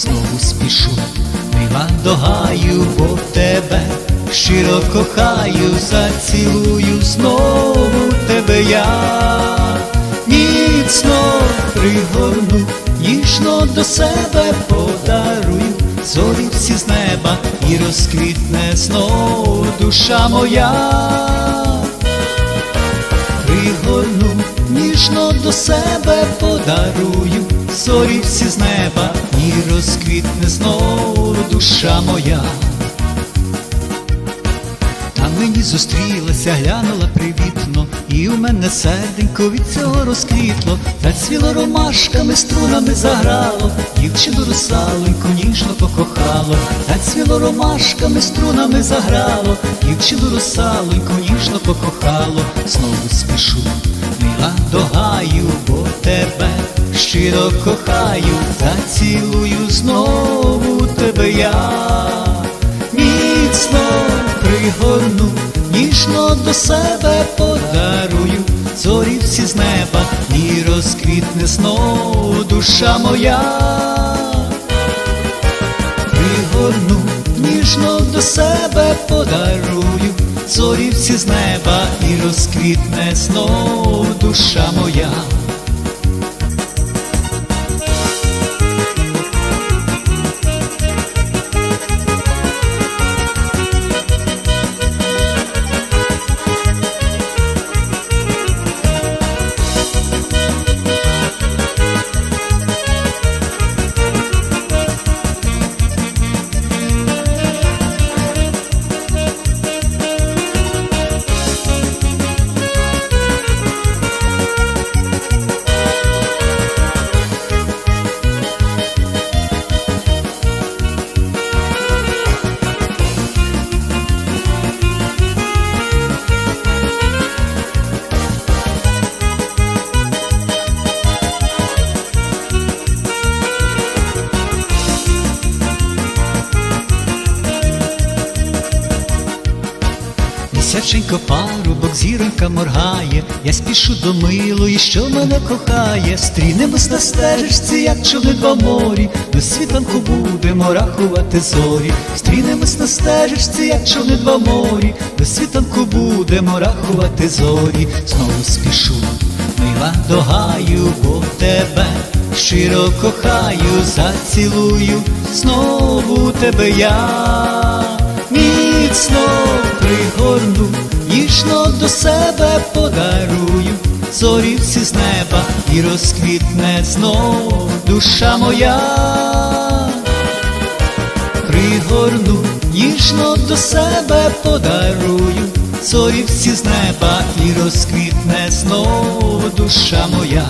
знову спішу, мила до гаю, бо тебе щиро кохаю, зацілую знову тебе я. Міцно пригорну, ніжно до себе подарую, зорі всі з неба і розквітне знову душа моя. Пригорну, ніжно до себе подарую, зорі всі з неба і розквітне знову душа моя. Там мені зустрілася, глянула привітно, і у мене серденько від цього розквітло, зацвіло ромашками, струнами заграло, дівчину русаленьку ніжно покохало, зацвіло ромашками, струнами заграло, дівчину русаленьку ніжно покохало, знову спішу, щиро кохаю, зацілую знову тебе я міцно пригорну, ніжно до себе подарую, зорі всі з неба і розквітне знову душа моя. Пригорну, ніжно до себе подарую, зорі всі з неба і розквітне знову душа моя. Місяченько парубок, зіронька моргає, я спішу до милої, що мене кохає, стрінемось на стежечці, як човни два морі, до світанку будемо рахувати зорі, стрінемось на стежечці, як човни два морі, до світанку будемо рахувати зорі, знову спішу, мила до гаю, бо тебе щиро кохаю, зацілую, знову тебе я міцно пригорну, ніжно до себе подарую, зорі всі з неба і розквітне знов душа моя. Пригорну, ніжно до себе подарую, зорі всі з неба і розквітне знов душа моя.